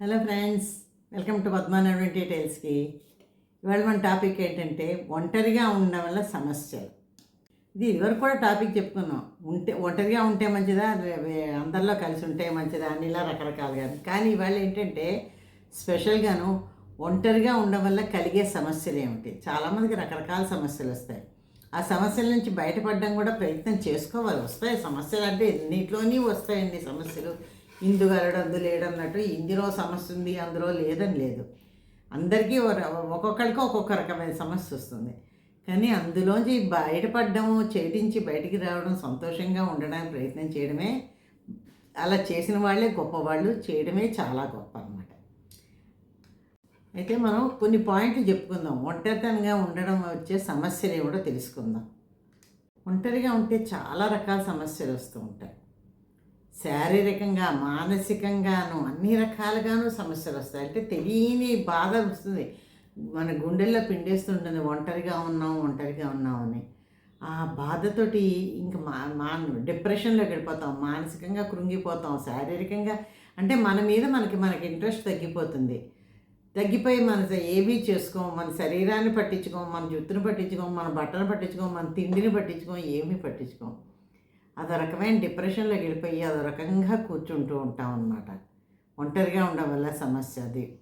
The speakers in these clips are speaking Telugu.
Hello friends welcome to Padmanavaram డీటెయిల్స్కి ఇవాళ మన టాపిక్ ఏంటంటే ఒంటరిగా ఉండడం వల్ల సమస్యలు. ఇది ఇదివరకు కూడా టాపిక్ చెప్పుకున్నాం. ఉంటే ఒంటరిగా ఉంటే మంచిదా? అందరిలో కలిసి ఉంటే మంచిదా? అని ఇలా రకరకాలుగా. కానీ ఇవాళ ఏంటంటే స్పెషల్గాను ఒంటరిగా ఉండడం వల్ల కలిగే సమస్యలు ఏమిటి? చాలామందికి రకరకాల సమస్యలు వస్తాయి. ఆ సమస్యల నుంచి బయటపడడం కూడా ప్రయత్నం చేసుకోవాలి. వస్తాయి సమస్యలు అంటే ఎన్నిట్లోని వస్తాయండి సమస్యలు. ఇందు గలడందు లేడన్నట్టు ఇందులో సమస్య ఉంది అందులో లేదని లేదు. అందరికీ ఒక్కొక్కరికి ఒక్కొక్క రకమైన సమస్య వస్తుంది. కానీ అందులోంచి బయటపడడం చేటించి బయటికి రావడం సంతోషంగా ఉండడానికి ప్రయత్నం చేయడమే అలా చేసిన వాళ్ళే గొప్పవాళ్ళు చేయడమే చాలా గొప్ప అన్నమాట. అయితే మనం కొన్ని పాయింట్లు చెప్పుకుందాం. ఒంటరితనంగా ఉండడం వచ్చే సమస్యలు ఏమిటో తెలుసుకుందాం. ఒంటరిగా ఉంటే చాలా రకాల సమస్యలు వస్తూ ఉంటాయి. శారీరకంగా మానసికంగాను అన్ని రకాలుగాను సమస్యలు వస్తాయి. అంటే తెలియని బాధ వస్తుంది. మన గుండెల్లో పిండేస్తుంటుంది. ఒంటరిగా ఉన్నాం ఒంటరిగా ఉన్నాం అని. ఆ బాధతోటి ఇంకా మా మా డిప్రెషన్లోకి వెళ్ళిపోతాం మానసికంగా కృంగిపోతాం. శారీరకంగా అంటే మన మీద మనకి మనకి ఇంట్రెస్ట్ తగ్గిపోతుంది. తగ్గిపోయి మన ఏమీ చేసుకోం. మన శరీరాన్ని పట్టించుకోం. మన జుత్తును పట్టించుకోం. మన బట్టలు పట్టించుకోం. మన తిండిని పట్టించుకోం. ఏమీ పట్టించుకోం. అదో రకమైన డిప్రెషన్లోకి వెళ్ళిపోయి అదో రకంగా కూర్చుంటూ ఉంటాం అన్నమాట. ఒంటరిగా ఉండడం వల్ల సమస్య అది.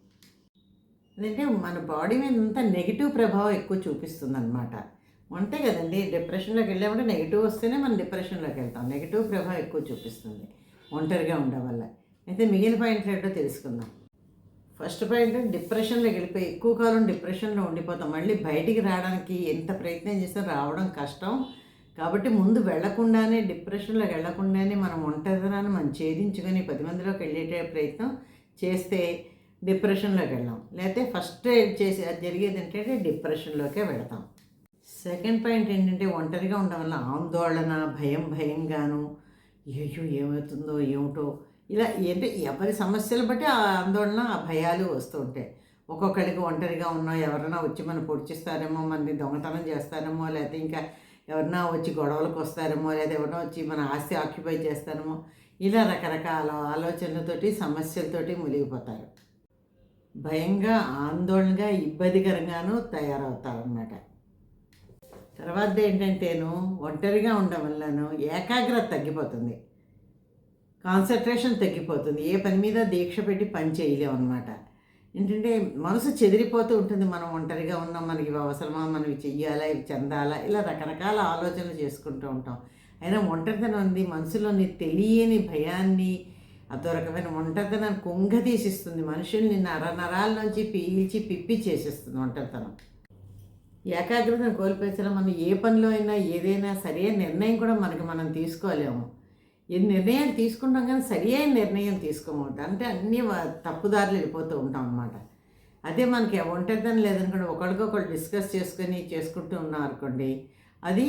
ఎందుకంటే మన బాడీ మీద అంతా నెగిటివ్ ప్రభావం ఎక్కువ చూపిస్తుంది అనమాట ఉంటాయి కదండి డిప్రెషన్లోకి వెళ్ళామంటే నెగిటివ్ వస్తేనే మనం డిప్రెషన్లోకి వెళ్తాం. నెగిటివ్ ప్రభావం ఎక్కువ చూపిస్తుంది ఒంటరిగా ఉండడం వల్ల. అయితే మిగిలిన పాయింట్లు ఏంటో తెలుసుకుందాం. ఫస్ట్ పాయింట్ డిప్రెషన్లోకి వెళ్ళిపోయి ఎక్కువ కాలం డిప్రెషన్లో ఉండిపోతాం. మళ్ళీ బయటికి రావడానికి ఎంత ప్రయత్నం చేసినా రావడం కష్టం. కాబట్టి ముందు వెళ్ళకుండానే డిప్రెషన్లోకి వెళ్ళకుండానే మనం ఒంటరితనాన్ని మనం ఛేదించుకొని పది మందిలోకి వెళ్ళేటే ప్రయత్నం చేస్తే డిప్రెషన్లోకి వెళ్ళాం. లేకపోతే ఫస్ట్ చేసి అది జరిగేది ఏంటంటే డిప్రెషన్లోకే వెళతాం. సెకండ్ పాయింట్ ఏంటంటే ఒంటరిగా ఉండడం వల్ల ఆందోళన భయం భయంగాను అయ్యో ఏమవుతుందో ఏమిటో ఇలా ఏంటి ఎవరి సమస్యలు బట్టి ఆ ఆందోళన ఆ భయాలు వస్తూ ఉంటాయి. ఒక్కొక్కరికి ఒంటరిగా ఉన్నా ఎవరైనా వచ్చి మనం పొడిచిస్తారేమో మనని దొంగతనం చేస్తారేమో లేకపోతే ఇంకా ఎవరన్నా వచ్చి గొడవలకు వస్తారేమో లేదా ఎవరినో వచ్చి మన ఆస్తి ఆక్యుపై చేస్తారేమో ఇలా రకరకాల ఆలోచనలతోటి సమస్యలతోటి మునిగిపోతారు. భయంగా ఆందోళనగా ఇబ్బందికరంగాను తయారవుతారన్నమాట. తర్వాత ఏంటంటేను ఒంటరిగా ఉండడం వల్లను ఏకాగ్రత తగ్గిపోతుంది. కాన్సన్ట్రేషన్ తగ్గిపోతుంది. ఏ పని మీద దీక్ష పెట్టి పని చేయలేము అనమాట ఏంటంటే మనసు చెదిరిపోతూ ఉంటుంది. మనం ఒంటరిగా ఉన్నాం. మనకి ఇవి అవసరమా? మనం ఇవి చెయ్యాలా? ఇవి చెందాలా? ఇలా రకరకాల ఆలోచనలు చేసుకుంటూ ఉంటాం. అయినా ఒంటరితనం ఉంది మనసులోని తెలియని భయాన్ని అదో రకమైన ఒంటరితనాన్ని కుంగతీసిస్తుంది. మనుషుల్ని నర నరాల నుంచి పీల్చి పిప్పి చేసేస్తుంది ఒంటరితనం. ఏకాగ్రతను కోల్పోయిన మనం ఏ పనిలో అయినా ఏదైనా సరైన నిర్ణయం కూడా మనకి మనం తీసుకోలేము. ఈ నిర్ణయాలు తీసుకుంటాం కానీ సరి అయిన నిర్ణయం తీసుకోము అంటే అన్నీ తప్పుదారులు వెళ్ళిపోతూ ఉంటాం అన్నమాట. అదే మనకి ఉంటుందని లేదనుకోండి ఒకరికొకరు డిస్కస్ చేసుకొని చేసుకుంటూ ఉన్నాం అనుకోండి అది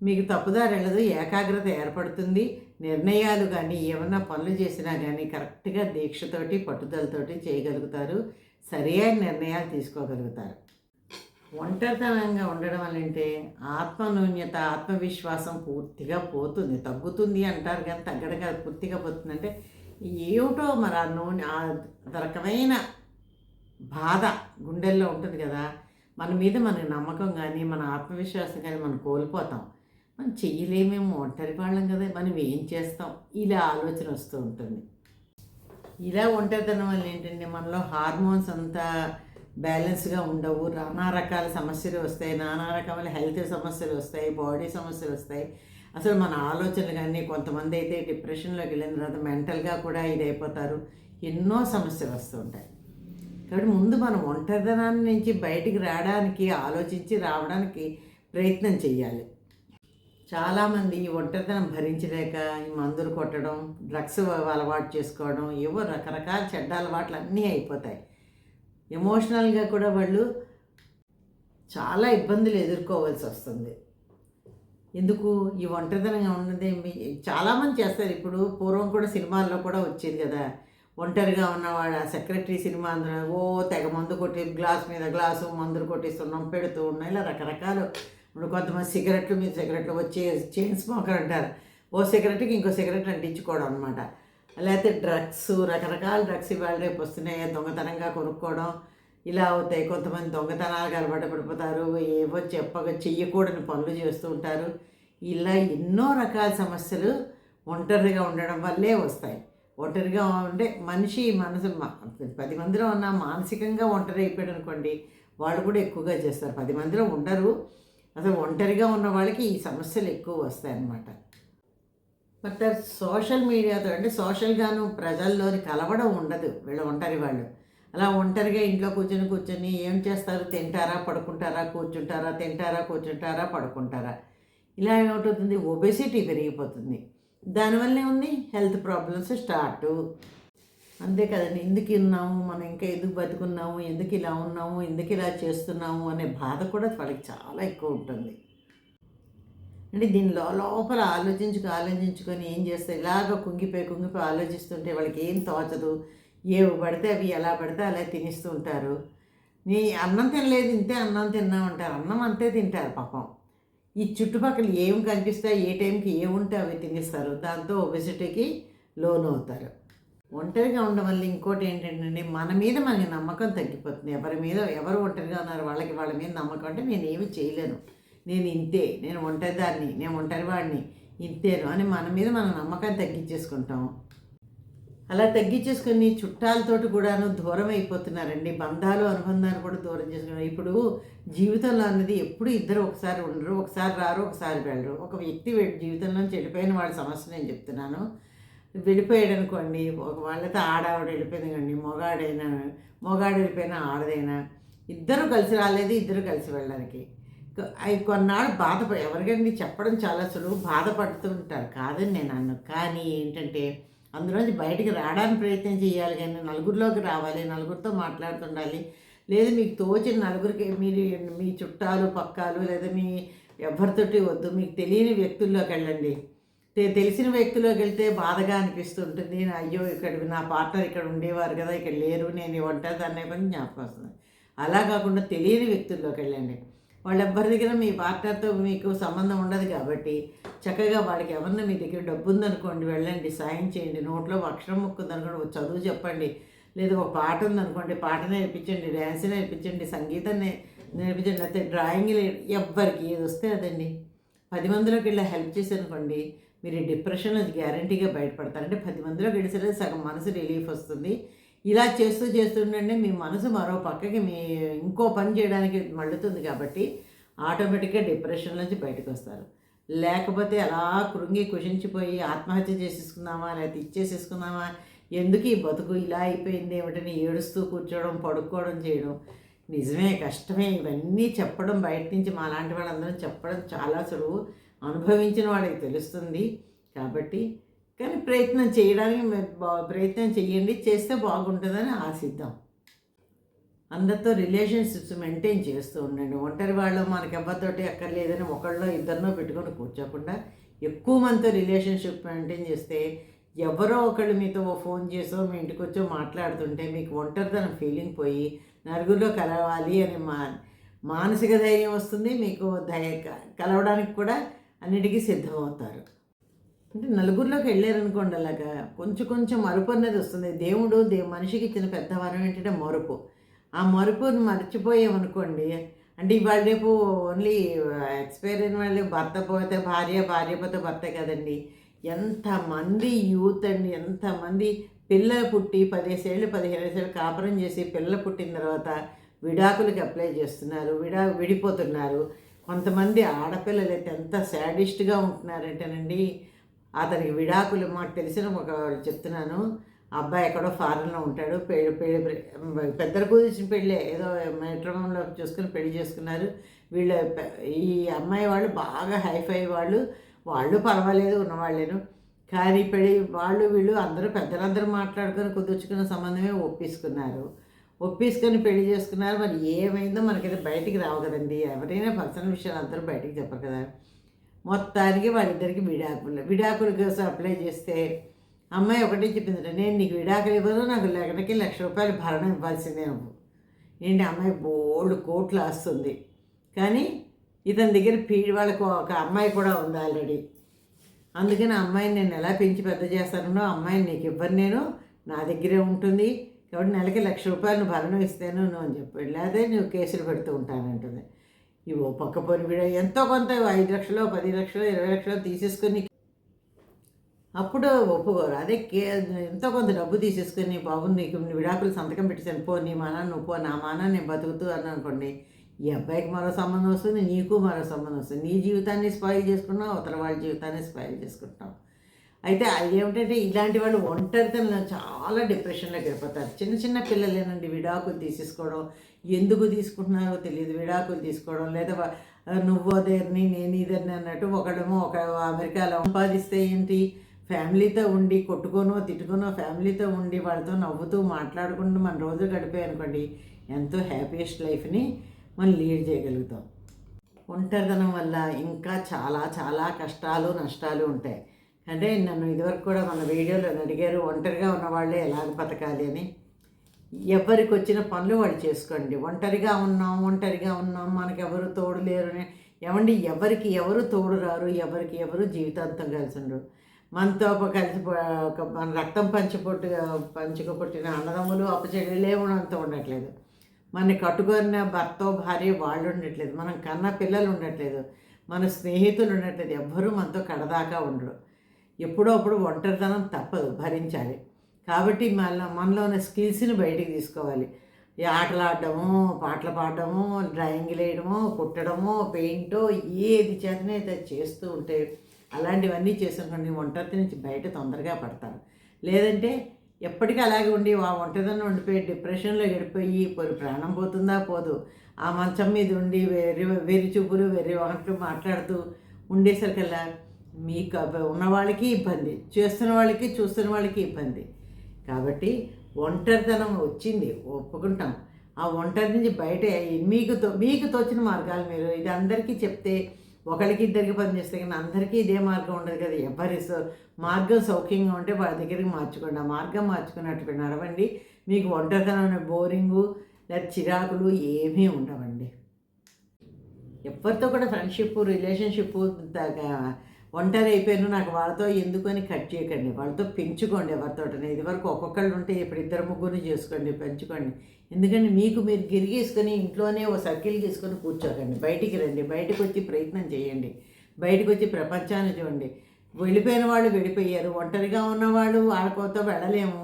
మీకు తప్పుదారి వెళ్ళదు ఏకాగ్రత ఏర్పడుతుంది. నిర్ణయాలు కానీ ఏమన్నా పనులు చేసినా కానీ కరెక్ట్గా దీక్షతోటి పట్టుదలతోటి చేయగలుగుతారు సరి అయిన నిర్ణయాలు తీసుకోగలుగుతారు. ఒంటరితనంగా ఉండడం వల్ల అంటే ఆత్మన్యూన్యత ఆత్మవిశ్వాసం పూర్తిగా పోతుంది తగ్గుతుంది అంటారు కానీ తగ్గడం కాదు పూర్తిగా పోతుంది. అంటే ఏమిటో మరి ఆ నూనె ఆ రకమైన బాధ గుండెల్లో ఉంటుంది కదా. మన మీద మన నమ్మకం కానీ మన ఆత్మవిశ్వాసం కానీ మనం కోల్పోతాం. మనం చెయ్యలేమేమో ఒంటరి వాళ్ళం కదా మనం ఏం చేస్తాం? ఇలా ఆలోచన వస్తూ ఉంటుంది. ఇలా ఒంటరితనం వల్ల ఏంటంటే మనలో హార్మోన్స్ అంతా బ్యాలెన్స్గా ఉండవు. నానా రకాల సమస్యలు వస్తాయి. నానా రకమైన హెల్త్ సమస్యలు వస్తాయి. బాడీ సమస్యలు వస్తాయి. అసలు మన ఆలోచనలు కానీ కొంతమంది అయితే డిప్రెషన్లోకి వెళ్ళిన తర్వాత మెంటల్గా కూడా ఇది అయిపోతారు ఎన్నో సమస్యలు వస్తూ ఉంటాయి. కాబట్టి ముందు మనం ఒంటరిదనాన్ని నుంచి బయటికి రావడానికి ఆలోచించి రావడానికి ప్రయత్నం చేయాలి చాలామంది ఈ ఒంటరితనం భరించలేక ఈ మందులు కొట్టడం డ్రగ్స్ అలవాటు చేసుకోవడం ఏవో రకరకాల చెడ్డ అలవాట్లు అన్నీ అయిపోతాయి. ఎమోషనల్గా కూడా వాళ్ళు చాలా ఇబ్బందులు ఎదుర్కోవాల్సి వస్తుంది. ఎందుకు? ఈ ఒంటరితనంగా ఉన్నది మీ- చాలామంది చేస్తారు. ఇప్పుడు పూర్వం కూడా సినిమాల్లో కూడా వచ్చేది కదా. ఒంటరిగా ఉన్నవాడు ఆ సెక్రటరీ సినిమా అందులో ఓ తెగ మందు కొట్టి గ్లాస్ మీద గ్లాసు మందులు కొట్టిస్తున్నాం పెడుతూ ఉన్నాయి ఇలా రకరకాలు. ఇప్పుడు కొంతమంది సిగరెట్లు మీద సిగరెట్లు వచ్చి చైన్ స్మోకర్ అంటారు. ఓ సిగరెట్కి ఇంకో సిగరెట్ అంటించుకోవడం అనమాట లేకపోతే డ్రగ్స్ రకరకాల డ్రగ్స్ ఇవాళ రేపు వస్తున్నాయి. దొంగతనంగా కొనుక్కోవడం ఇలా అవుతాయి. కొంతమంది దొంగతనాలకు అలవాటు పడిపోతారు. ఏవో చెప్పక చెయ్యకూడని పనులు చేస్తూ ఉంటారు. ఇలా ఎన్నో రకాల సమస్యలు ఒంటరిగా ఉండడం వల్లే వస్తాయి. ఒంటరిగా ఉంటే మనిషి మనసు పది మందిలో ఉన్న మానసికంగా ఒంటరి అయిపోయాడు అనుకోండి వాళ్ళు కూడా ఎక్కువగా చేస్తారు. పది మందిలో ఉండరు. అసలు ఒంటరిగా ఉన్న వాళ్ళకి ఈ సమస్యలు ఎక్కువ వస్తాయి అన్నమాట బట్ సోషల్ మీడియాతో అంటే సోషల్గాను ప్రజల్లోని కలవడం ఉండదు. వీళ్ళు ఒంటరి వాళ్ళు. అలా ఒంటరిగా ఇంట్లో కూర్చొని కూర్చొని ఏం చేస్తారు? తింటారా? పడుకుంటారా? కూర్చుంటారా? తింటారా? కూర్చుంటారా? పడుకుంటారా? ఇలా ఏమవుతుంది? ఒబెసిటీ పెరిగిపోతుంది. దానివల్లే ఉంది హెల్త్ ప్రాబ్లమ్స్ స్టార్ట్. అంతే కదండి. ఎందుకు ఉన్నాము? మనం ఇంకా ఎందుకు బతుకున్నాము? ఎందుకు ఇలా ఉన్నాము? ఎందుకు ఇలా చేస్తున్నాము? అనే బాధ కూడా వాళ్ళకి చాలా ఎక్కువ ఉంటుంది. అంటే దీనిలో లోపల ఆలోచించుకు ఆలోచించుకొని ఏం చేస్తే ఇలాగ కుంగిపోయి కుంగిపోయి ఆలోచిస్తుంటే వాళ్ళకి ఏం తోచదు. ఏవి పడితే అవి ఎలా పడితే అలా తినిస్తూ ఉంటారు. నీ అన్నం తినలేదు ఇంతే అన్నం తిన్నా ఉంటారు అన్నం అంతే తింటారు పాపం. ఈ చుట్టుపక్కల ఏం కనిపిస్తాయి ఏ టైంకి ఏముంటే అవి తినేస్తారు. దాంతో ఒబెసిటీకి లోన్ అవుతారు. ఒంటరిగా ఉండడం వల్ల ఇంకోటి ఏంటంటే మన మీద మనకి నమ్మకం తగ్గిపోతుంది. ఎవరి మీద ఎవరు ఒంటరిగా ఉన్నారు వాళ్ళకి వాళ్ళ మీద నమ్మకం అంటే నేను ఏమి చేయలేను. నేను ఇంతే నేను ఒంటరిదాన్ని నేను ఒంటరివాడిని ఇంతేను అని మన మీద మన నమ్మకాన్ని తగ్గించేసుకుంటాం. అలా తగ్గించేసుకుని చుట్టాలతోటి కూడాను దూరం అయిపోతున్నారండి. బంధాలు అనుబంధాలు కూడా దూరం చేసుకున్నారు. ఇప్పుడు జీవితంలో అన్నది ఎప్పుడు ఇద్దరు ఒకసారి ఉండరు ఒకసారి రారు ఒకసారి వెళ్ళరు. ఒక వ్యక్తి జీవితంలో చెడిపోయిన వాళ్ళ సమస్య నేను చెప్తున్నాను. వెళ్ళిపోయాడు అనుకోండి ఒక వాళ్ళతో ఆడావిడ వెళ్ళిపోయింది కండి మొగాడైనా మొగాడు వెళ్ళిపోయినా ఆడదైనా ఇద్దరు కలిసి రాలేదు ఇద్దరు కలిసి వెళ్ళడానికి. అవి కొన్నాళ్ళు బాధప ఎవరికండి చెప్పడం చాలా సులువు? బాధపడుతూ ఉంటారు. కాదని నేను అన్ను కానీ ఏంటంటే అందులోంచి బయటికి రావడానికి ప్రయత్నం చేయాలి కానీ నలుగురిలోకి రావాలి నలుగురితో మాట్లాడుతుండాలి. లేదు మీకు తోచిన నలుగురికి మీరు మీ చుట్టాలు పక్కాలు లేదా మీ ఎవరితోటి వద్దు మీకు తెలియని వ్యక్తుల్లోకి వెళ్ళండి. తెలిసిన వ్యక్తిలోకి వెళ్తే బాధగా అనిపిస్తుంటుంది. నేను అయ్యో ఇక్కడ నా పార్ట్నర్ ఇక్కడ ఉండేవారు కదా ఇక్కడ లేరు నేను ఒంటరి దాన్ని పని జ్ఞాపకం వస్తుంది. అలా కాకుండా తెలియని వ్యక్తుల్లోకి వెళ్ళండి. వాళ్ళెవ్వరి దగ్గర మీ పార్ట్నర్తో మీకు సంబంధం ఉండదు కాబట్టి చక్కగా వాళ్ళకి ఎవరన్నా మీ దగ్గర డబ్బు ఉందనుకోండి వెళ్ళండి సాయం చేయండి నోట్లో అక్షరం ముక్కుందనుకోండి ఒక చదువు చెప్పండి లేదా ఒక పాట ఉందనుకోండి పాట నేర్పించండి డ్యాన్స్ నేర్పించండి సంగీతం నేర్పించండి లేకపోతే డ్రాయింగ్ ఎవ్వరికి ఏది వస్తే అదండి. పది మందిలోకి వెళ్ళి హెల్ప్ చేశారనుకోండి మీరు డిప్రెషన్ అది గ్యారంటీగా బయటపడతారంటే పది మందిలోకి వెళ్ళేసరికి సగం మనసు రిలీఫ్ వస్తుంది. ఇలా చేస్తూ చేస్తుండే మీ మనసు మరో పక్కకి మీ ఇంకో పని చేయడానికి మళ్ళుతుంది కాబట్టి ఆటోమేటిక్గా డిప్రెషన్ నుంచి బయటకు వస్తారు. లేకపోతే అలా కృంగి కుషించిపోయి ఆత్మహత్య చేసేసుకుందామా లేకపోతే ఇచ్చేసేసుకుందామా ఎందుకు ఈ బతుకు ఇలా అయిపోయింది ఏమిటని ఏడుస్తూ కూర్చోవడం పడుకోవడం చేయడం నిజమే కష్టమే. ఇవన్నీ చెప్పడం బయట నుంచి మా లాంటి వాళ్ళందరం చెప్పడం చాలా సులువు. అనుభవించిన వాడికి తెలుస్తుంది కాబట్టి కానీ ప్రయత్నం చేయడానికి బా- ప్రయత్నం చేయండి చేస్తే బాగుంటుందని ఆశిద్దాం. అందరితో రిలేషన్షిప్స్ మెయింటైన్ చేస్తూ ఉండండి. ఒంటరి వాళ్ళు మనకి ఎవరితోటి అక్కర్లేదని ఒకళ్ళో ఇద్దరినో పెట్టుకొని కూర్చోకుండా ఎక్కువ మందితో రిలేషన్షిప్ మెయింటైన్ చేస్తే ఎవరో ఒకళ్ళు మీతో ఓ ఫోన్ చేసో మీ ఇంటికి వచ్చో మాట్లాడుతుంటే మీకు ఒంటరితనం ఫీలింగ్ పోయి నలుగురిలో కలవాలి అని మా మానసిక ధైర్యం వస్తుంది. మీకు ధైర్య కలవడానికి కూడా అన్నిటికీ సిద్ధమవుతారు. అంటే నలుగురిలోకి వెళ్ళారనుకోండి అలాగా. కొంచెం కొంచెం మరుపు అనేది వస్తుంది. దేవుడు దే మనిషికి ఇచ్చిన పెద్ద వరం ఏంటంటే మరుపు. ఆ మరుపును మర్చిపోయామనుకోండి అంటే ఇవాళ రేపు ఓన్లీ ఎక్స్పైర్ అయిన వాళ్ళు భర్త పోతే భార్య భార్య పోతే భర్త కదండి. ఎంతమంది యూత్ అండి ఎంతమంది పిల్లలు పుట్టి పదిహేసేళ్ళు పదిహేడు ఏళ్ళు కాపురం చేసి పిల్లలు పుట్టిన తర్వాత విడాకులకి అప్లై చేస్తున్నారు విడా విడిపోతున్నారు. కొంతమంది ఆడపిల్లలు అయితే ఎంత శాడిస్ట్గా ఉంటున్నారంటేనండి అతనికి విడాకులు మాకు తెలిసిన ఒక చెప్తున్నాను. అబ్బాయి ఎక్కడో ఫారెన్లో ఉంటాడు. పెళ్ళి పెళ్ళి పెద్దలు కుదిర్చిన పెళ్ళే ఏదో మెట్రోమంలో చూసుకుని పెళ్ళి చేసుకున్నారు. వీళ్ళ ఈ అమ్మాయి వాళ్ళు బాగా హైఫై వాళ్ళు. వాళ్ళు పర్వాలేదు ఉన్నవాళ్ళేను. కానీ పెళ్ళి వాళ్ళు వీళ్ళు అందరూ పెద్దలందరూ మాట్లాడుకొని కుదుర్చుకున్న సంబంధమే ఒప్పించుకున్నారు. ఒప్పించుకొని పెళ్ళి చేసుకున్నారు. మరి ఏమైందో మనకైతే బయటికి రావు కదండి. ఎవరైనా పర్సనల్ విషయాలు అందరూ బయటికి చెప్పరు కదా. మొత్తానికి వాళ్ళిద్దరికి విడాకులు. విడాకుల కోసం అప్లై చేస్తే అమ్మాయి ఒకటే చెప్పిందిట నేను నీకు విడాకులు ఇవ్వను నాకు లెక్కకి లక్ష రూపాయలు భరణం ఇవ్వాల్సిందే నువ్వు. ఏంటి అమ్మాయి బోల్డ్ కోట్లు వస్తుంది కానీ ఇతని దగ్గర పీడి వాళ్ళకు ఒక అమ్మాయి కూడా ఉంది ఆల్రెడీ అందుకని అమ్మాయిని నేను ఎలా పెంచి పెద్ద చేస్తానో అమ్మాయిని నీకు ఇవ్వను నేను నా దగ్గరే ఉంటుంది. కాబట్టి నెలకి లక్ష రూపాయలు భరణం ఇస్తాను నువ్వు అని చెప్పాడు లేదా నువ్వు కేసులు పెడుతూ ఉంటానంటుంది. ఇవి ఓ పక్క పొని ఎంతో కొంత ఐదు లక్షలు పది లక్షలు ఇరవై లక్షలు తీసేసుకుని అప్పుడు ఒప్పుకోరు. అదే కే ఎంతో కొంత డబ్బు తీసేసుకుని బాబు నీకు విడాకులు సంతకం పెట్టేసాను పో నీ మానా నువ్వు పో నా మానా నేను బతుకుతూ అని అనుకోండి ఈ అబ్బాయికి మరో సంబంధం వస్తుంది నీకు మరో సంబంధం వస్తుంది. నీ జీవితాన్ని స్పాయిల్ చేసుకుంటున్నావు అవతల వాళ్ళ జీవితాన్ని స్పాయిల్ చేసుకుంటున్నావు. అయితే అది ఏమిటంటే ఇలాంటి వాళ్ళు ఒంటరితనం చాలా డిప్రెషన్లోకి వెళ్ళిపోతారు. చిన్న చిన్న పిల్లలేనండి విడాకులు తీసేసుకోవడం ఎందుకు తీసుకుంటున్నారో తెలియదు. విడాకులు తీసుకోవడం లేదా నువ్వు అదేని నేను ఇదని అన్నట్టు ఒకడేమో ఒక అమెరికాలో సంపాదిస్తే ఏంటి? ఫ్యామిలీతో ఉండి కొట్టుకోనో తిట్టుకోనో ఫ్యామిలీతో ఉండి వాళ్ళతో నవ్వుతూ మాట్లాడుకుంటూ మన రోజు గడిపాయి అనుకోండి ఎంతో హ్యాపీయెస్ట్ లైఫ్ని మనం లీడ్ చేయగలుగుతాం. ఒంటరితనం వల్ల ఇంకా చాలా చాలా కష్టాలు నష్టాలు ఉంటాయి. అంటే నన్ను ఇదివరకు కూడా మన వీడియోలో అడిగారు ఒంటరిగా ఉన్న వాళ్ళే ఎలాగ బతకాలి అని. ఎవరికి వచ్చిన పనులు వాళ్ళు చేసుకోండి. ఒంటరిగా ఉన్నాం ఒంటరిగా ఉన్నాం మనకి ఎవరు తోడు లేరు ఏమండి? ఎవరికి ఎవరు తోడు రారు ఎవరికి ఎవరు జీవితాంతం కలిసి ఉండరు. మనతో ఒక కలిసి ఒక మన రక్తం పంచిపొట్టు పంచుకు పుట్టిన అన్నదమ్ములు అప్పచెల్లెలే అంత ఉండట్లేదు. మన కట్టుకున్న భర్త భార్య వాళ్ళు ఉండట్లేదు. మనం కన్న పిల్లలు ఉండట్లేదు. మన స్నేహితులు ఉండట్లేదు. ఎవ్వరూ మనతో కడదాకా ఉండరు. ఎప్పుడో అప్పుడు ఒంటరితనం తప్పదు. భరించాలి. కాబట్టి మన మనలో ఉన్న స్కిల్స్ని బయటికి తీసుకోవాలి. ఈ ఆటలు ఆడడము పాటలు పాడడము డ్రాయింగ్లు వేయడము కుట్టడము పెయింటో ఏది చేతనైతే చేస్తూ ఉంటే అలాంటివన్నీ చేసినటువంటి ఒంటరి నుంచి బయట తొందరగా పడతారు. లేదంటే ఎప్పటికీ అలాగే ఉండి ఆ ఒంటరిదనం ఉండిపోయి డిప్రెషన్లో గడిపోయి పొరి ప్రాణం పోతుందా పోదు. ఆ మంచం మీద ఉండి వెర్రి వెర్రి చూపులు వెర్రి వాటలు మాట్లాడుతూ ఉండేసరికల్లా మీకు ఉన్న వాళ్ళకి ఇబ్బంది చేస్తున్న వాళ్ళకి చూస్తున్న వాళ్ళకి ఇబ్బంది. కాబట్టి ఒంటరితనం వచ్చింది ఒప్పుకుంటాం. ఆ ఒంటరి నుంచి బయట మీకు తో మీకు తోచిన మార్గాలు మీరు ఇది అందరికీ చెప్తే ఒకరికి ఇద్దరికి పని చేస్తే కానీ అందరికీ ఇదే మార్గం ఉండదు కదా. ఎవరి సౌ- మార్గం సౌఖ్యంగా ఉంటే వాళ్ళ దగ్గరికి మార్చుకోండి. ఆ మార్గం మార్చుకున్నట్టు నడవండి. మీకు ఒంటరితనం బోరింగు లేదా చిరాకులు ఏమీ ఉండవండి. ఎవరితో కూడా ఫ్రెండ్షిప్ రిలేషన్షిప్ ఒంటరి అయిపోయాను నాకు వాళ్ళతో ఎందుకు అని కట్ చేయకండి. వాళ్ళతో పెంచుకోండి ఎవరితో ఇది వరకు ఒక్కొక్కళ్ళు ఉంటే ఇప్పుడు ఇద్దరు ముగ్గురు చేసుకోండి పెంచుకోండి. ఎందుకంటే మీకు మీరు గిరిగేసుకొని ఇంట్లోనే ఓ సర్కిల్ గీసుకొని కూర్చోకండి. బయటికి రండి. బయటకు వచ్చి ప్రయత్నం చేయండి. బయటకు వచ్చి ప్రపంచాన్ని చూడండి. వెళ్ళిపోయిన వాళ్ళు వెళ్ళిపోయారు ఒంటరిగా ఉన్నవాళ్ళు వాళ్ళతో వెళ్ళలేము.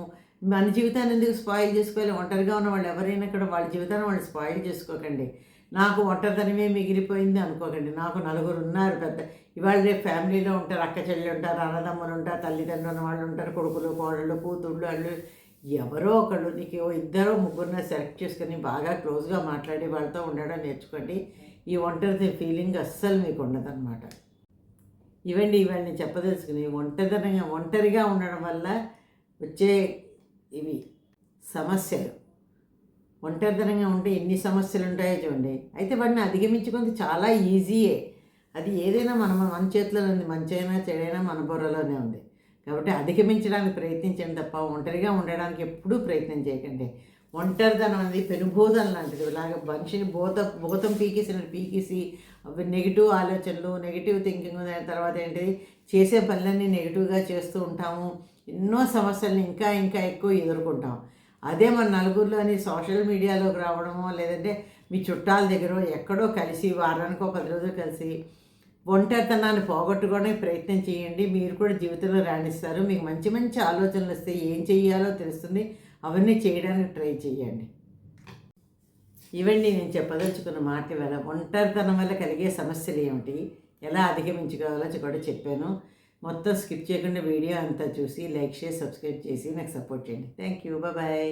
మన జీవితాన్ని ఎందుకు స్పాయిల్ చేసుకోవాలి? ఒంటరిగా ఉన్న వాళ్ళు ఎవరైనా కూడా వాళ్ళ జీవితాన్ని వాళ్ళు స్పాయిల్ చేసుకోకండి. నాకు ఒంటరితనమే మిగిలిపోయింది అనుకోకండి. నాకు నలుగురు ఉన్నారు పెద్ద. ఇవాళ రేపు ఫ్యామిలీలో ఉంటారు అక్క చెల్లి ఉంటారు అన్నదమ్ములు ఉంటారు తల్లిదండ్రులు వాళ్ళు ఉంటారు కొడుకులు కోడళ్ళు కూతుళ్ళు వాళ్ళు ఎవరో ఒకళ్ళు. నీకు ఇద్దరో ముగ్గురిని సెలెక్ట్ చేసుకొని బాగా క్లోజ్గా మాట్లాడి వాళ్ళతో ఉండడం నేర్చుకోండి. ఈ ఒంటరి ఫీలింగ్ అస్సలు మీకు ఉండదన్నమాట. ఇవండి ఇవాళ నేను చెప్పదలుచుకుని ఒంటరితనంగా ఒంటరిగా ఉండడం వల్ల వచ్చే ఇవి సమస్యలు. ఒంటరితనంగా ఉంటే ఎన్ని సమస్యలు ఉంటాయో చూడండి. అయితే వాటిని అధిగమించుకుంది చాలా ఈజీయే. అది ఏదైనా మన మన చేతిలో ఉంది. మంచైనా చెడైనా మన బుర్రలోనే ఉంది. కాబట్టి అధిగమించడానికి ప్రయత్నించండి తప్ప ఒంటరిగా ఉండడానికి ఎప్పుడూ ప్రయత్నం చేయకండి. ఒంటరితనం అనేది పెనుబోధన లాంటిది. ఇలాగ మనిషిని బోత బోతం పీకేసిన పీకేసి నెగిటివ్ ఆలోచనలు నెగిటివ్ థింకింగ్ తర్వాత ఏంటిది? చేసే పనులన్నీ నెగిటివ్గా చేస్తూ ఉంటాము. ఎన్నో సమస్యలను ఇంకా ఇంకా ఎక్కువ ఎదుర్కొంటాం. అదే మన నలుగురిలోని సోషల్ మీడియాలోకి రావడమో లేదంటే మీ చుట్టాల దగ్గర ఎక్కడో కలిసి వారానికో పది రోజులు కలిసి ఒంటరితనాన్ని పోగొట్టుకోవడానికి ప్రయత్నం చేయండి. మీరు కూడా జీవితంలో రాణిస్తారు. మీకు మంచి మంచి ఆలోచనలు వస్తే ఏం చెయ్యాలో తెలుస్తుంది. అవన్నీ చేయడానికి ట్రై చేయండి. ఇవన్నీ నేను చెప్పదలుచుకున్న మాట వేళ ఒంటరితనం వల్ల కలిగే సమస్యలు ఏమిటి? ఎలా అధిగమించుకోవాలో కూడా చెప్పాను. మొత్తం స్కిప్ చేయకుండా వీడియో అంతా చూసి లైక్ చేసి సబ్స్క్రైబ్ చేసి నాకు సపోర్ట్ చేయండి. Thank you bye